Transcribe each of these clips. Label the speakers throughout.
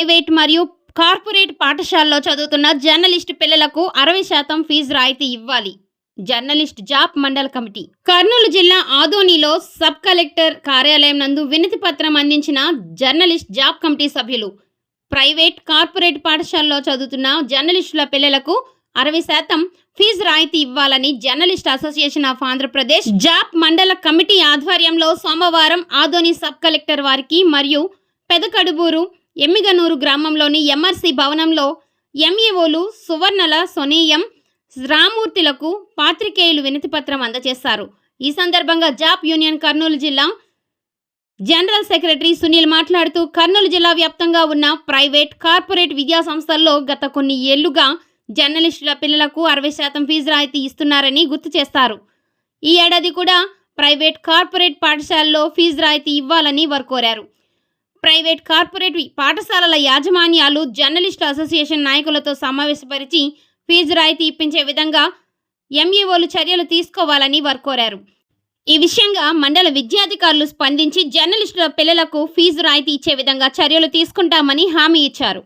Speaker 1: Private మరియు corporate పాఠశాలలో చదువుతున్న జర్నలిస్ట్ పిల్లలకు అరవై శాతం ఫీజు రాయితీ ఇవ్వాలి. జర్నలిస్ట్ జాబ్ మండల కమిటీ. కర్నూలు జిల్లా ఆదోనిలో సబ్ కలెక్టర్ కార్యాలయం నందు వినతి పత్రం అందించిన జర్నలిస్ట్ జాబ్ కమిటీ సభ్యులు. ప్రైవేట్ కార్పొరేట్ పాఠశాలలో చదువుతున్న జర్నలిస్టుల పిల్లలకు అరవై శాతం ఫీజు రాయితీ ఇవ్వాలని journalist association of Andhra Pradesh job మండల కమిటీ ఆధ్వర్యంలో సోమవారం ఆదోని సబ్ కలెక్టర్ వారికి మరియు పెదకడుబూరు ఎమ్మిగనూరు గ్రామంలోని ఎంఆర్సీ భవనంలో ఎంఈఓలు సువర్ణల సొనీయం రామూర్తిలకు పాత్రికేయులు వినతిపత్రం అందజేశారు. ఈ సందర్భంగా జాబ్ యూనియన్ కర్నూలు జిల్లా జనరల్ సెక్రటరీ సునీల్ మాట్లాడుతూ కర్నూలు జిల్లా వ్యాప్తంగా ఉన్న ప్రైవేట్ కార్పొరేట్ విద్యా సంస్థల్లో గత కొన్ని ఏళ్ళుగా జర్నలిస్టుల పిల్లలకు అరవై శాతం ఫీజు రాయితీ ఇస్తున్నారని గుర్తు చేస్తారు. ఈ ఏడాది కూడా ప్రైవేట్ కార్పొరేట్ పాఠశాలలో ఫీజు రాయితీ ఇవ్వాలని వారు కోరారు. ప్రైవేట్ కార్పొరేట్ పాఠశాలల యాజమాన్యాలు జర్నలిస్టు అసోసియేషన్ నాయకులతో సమావేశపరిచి ఫీజు రాయితీ ఇప్పించే విధంగా ఎంఈఓలు చర్యలు తీసుకోవాలని వారు కోరారు. ఈ విషయంగా మండల విద్యాధికారులు స్పందించి జర్నలిస్టుల పిల్లలకు ఫీజు రాయితీ ఇచ్చే విధంగా చర్యలు తీసుకుంటామని హామీ ఇచ్చారు.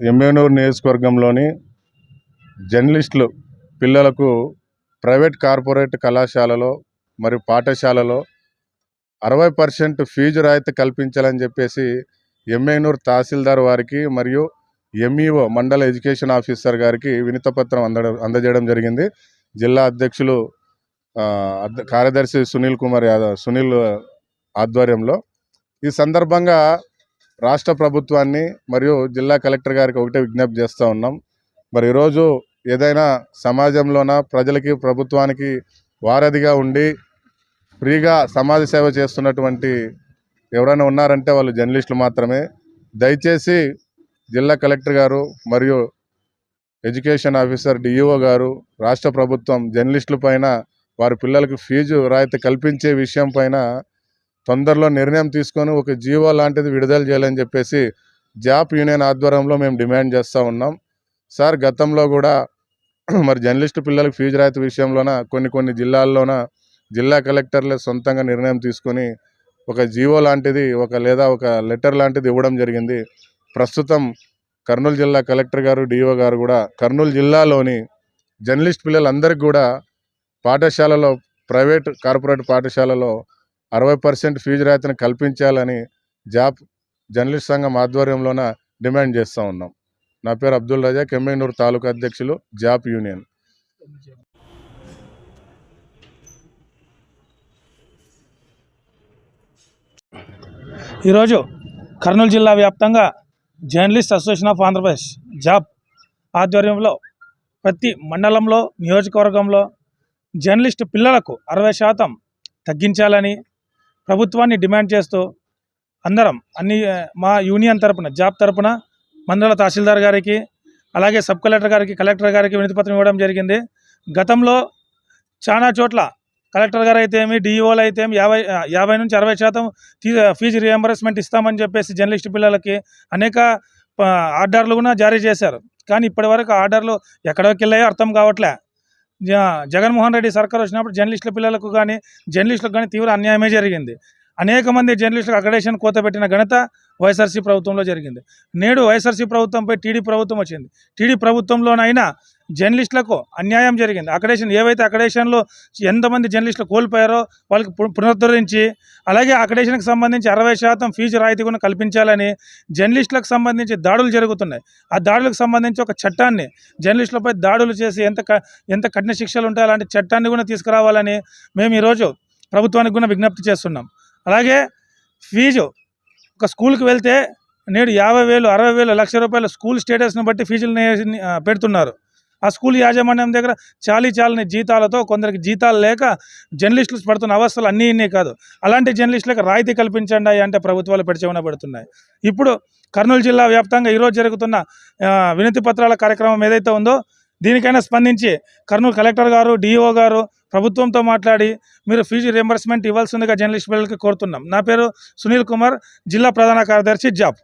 Speaker 2: ఎమ్మెనూరు నియోజకవర్గంలోని జర్నలిస్టులు పిల్లలకు ప్రైవేట్ కార్పొరేట్ కళాశాలలో మరియు పాఠశాలలో అరవై పర్సెంట్ ఫీజు రాయితీ కల్పించాలని చెప్పేసి ఎమ్మెనూరు తహసీల్దార్ వారికి మరియు ఎంఈఓ మండల ఎడ్యుకేషన్ ఆఫీసర్ గారికి వినతపత్రం అందడం అందజేయడం జరిగింది. జిల్లా అధ్యక్షులు కార్యదర్శి సునీల్ కుమార్ యాదవ్ సునీల్ ఆధ్వర్యంలో ఈ సందర్భంగా రాష్ట్ర ప్రభుత్వాన్ని మరియు జిల్లా కలెక్టర్ గారికి ఒకటే విజ్ఞప్తి చేస్తూ ఉన్నాం. మరి ఈరోజు ఏదైనా సమాజంలోన ప్రజలకి ప్రభుత్వానికి వారధిగా ఉండి ఫ్రీగా సమాజ సేవ చేస్తున్నటువంటి ఎవరైనా ఉన్నారంటే వాళ్ళు జర్నలిస్టులు మాత్రమే. దయచేసి జిల్లా కలెక్టర్ గారు మరియు ఎడ్యుకేషన్ ఆఫీసర్ డిఈఓ గారు రాష్ట్ర ప్రభుత్వం జర్నలిస్టుల పైన వారి పిల్లలకు ఫీజు రాయితీ కల్పించే విషయం పైన తొందరలో నిర్ణయం తీసుకొని ఒక జీవో లాంటిది విడుదల చేయాలని చెప్పేసి జాప్ యూనియన్ ఆధ్వర్యంలో మేము డిమాండ్ చేస్తూ ఉన్నాం. సార్ గతంలో కూడా మరి జర్నలిస్టు పిల్లలకు ఫీజు రాయితీ విషయంలోన కొన్ని కొన్ని జిల్లాల్లోన జిల్లా కలెక్టర్లే సొంతంగా నిర్ణయం తీసుకొని ఒక జీవో లాంటిది ఒక లేదా ఒక లెటర్ లాంటిది ఇవ్వడం జరిగింది. ప్రస్తుతం కర్నూలు జిల్లా కలెక్టర్ గారు డిఓ గారు కూడా కర్నూలు జిల్లాలోని జర్నలిస్ట్ పిల్లలందరికీ కూడా పాఠశాలలో ప్రైవేట్ కార్పొరేట్ పాఠశాలలో అరవై పర్సెంట్ ఫీజు రాయితీని కల్పించాలని జాబ్ జర్నలిస్ట్ సంఘం ఆధ్వర్యంలోన డిమాండ్ చేస్తూ ఉన్నాం. నా పేరు అబ్దుల్ రజా కెమ్మైనూరు తాలూకా అధ్యక్షులు జాబ్ యూనియన్.
Speaker 3: ఈరోజు కర్నూలు జిల్లా వ్యాప్తంగా journalist association of Andhra Pradesh JAP ఆధ్వర్యంలో ప్రతి మండలంలో నియోజకవర్గంలో జర్నలిస్ట్ పిల్లలకు అరవై శాతం తగ్గించాలని ప్రభుత్వాన్ని డిమాండ్ చేస్తూ అందరం అన్ని మా యూనియన్ తరపున జాబ్ తరపున మండల తహసీల్దార్ గారికి అలాగే సబ్ కలెక్టర్ గారికి కలెక్టర్ గారికి వినతిపత్రం ఇవ్వడం జరిగింది. గతంలో చాలా చోట్ల కలెక్టర్ గారు అయితే ఏమి డిఈఓలు అయితే ఏమి యాభై యాభై నుంచి అరవై శాతం ఫీజు రియంబర్స్మెంట్ ఇస్తామని చెప్పేసి జర్నలిస్ట్ పిల్లలకి అనేక ఆర్డర్లు కూడా జారీ చేశారు. కానీ ఇప్పటివరకు ఆర్డర్లు ఎక్కడికి వెళ్ళాయో అర్థం కావట్లే. జ- జగన్మోహన్ రెడ్డి సర్కార్ వచ్చినప్పుడు జర్నలిస్టుల పిల్లలకు కానీ జర్నలిస్టులకు కానీ తీవ్ర అన్యాయమే జరిగింది. అనేక మంది జర్నలిస్టులకు అగ్రడేషన్ కోత పెట్టిన ఘనత వైఎస్ఆర్సీ ప్రభుత్వంలో జరిగింది. నేడు వైఎస్ఆర్సీ ప్రభుత్వంపై టీడీ ప్రభుత్వం వచ్చింది. టీడీ ప్రభుత్వంలోనైనా జర్నలిస్టులకు అన్యాయం జరిగింది. అకడేషన్ ఏవైతే అకడేషన్లో ఎంతమంది జర్నలిస్టులు కోల్పోయారో వాళ్ళకి పునరుద్ధరించి అలాగే అకడేషన్కి సంబంధించి అరవై శాతం ఫీజు రాయితీ కూడా కల్పించాలని జర్నలిస్టులకు సంబంధించి దాడులు జరుగుతున్నాయి. ఆ దాడులకు సంబంధించి ఒక చట్టాన్ని జర్నలిస్టులపై దాడులు చేసి ఎంత క- ఎంత కఠిన శిక్షలు ఉంటాయో అలాంటి చట్టాన్ని కూడా తీసుకురావాలని మేము ఈరోజు ప్రభుత్వానికి కూడా విజ్ఞప్తి చేస్తున్నాం. అలాగే ఫీజు. ఒక స్కూల్కి వెళ్తే నేడు యాభై వేలు అరవై వేలు లక్ష రూపాయల స్కూల్ స్టేటస్ని బట్టి ఫీజులు పెడుతున్నారు. ఆ స్కూల్ యాజమాన్యం దగ్గర చాలీ చాలని జీతాలతో కొందరికి జీతాలు లేక జర్నలిస్టులు పడుతున్న అవస్థలు అన్నీ ఇన్ని కాదు. అలాంటి జర్నలిస్టులకు రాయితీ కల్పించండి అంటే ప్రభుత్వాలు పెడిచేమన పెడుతున్నాయి. ఇప్పుడు కర్నూలు జిల్లా వ్యాప్తంగా ఈరోజు జరుగుతున్న వినతి పత్రాల కార్యక్రమం ఏదైతే ఉందో దీనికైనా స్పందించి కర్నూలు కలెక్టర్ గారు డిఓ గారు ప్రభుత్వంతో మాట్లాడి మీరు ఫీజు రియంబర్స్మెంట్ ఇవ్వాల్సిందిగా జర్నలిస్ట్ పిల్లలకి కోరుతున్నాం. నా పేరు సునీల్ కుమార్ జిల్లా ప్రధాన కార్యదర్శి జాబ్.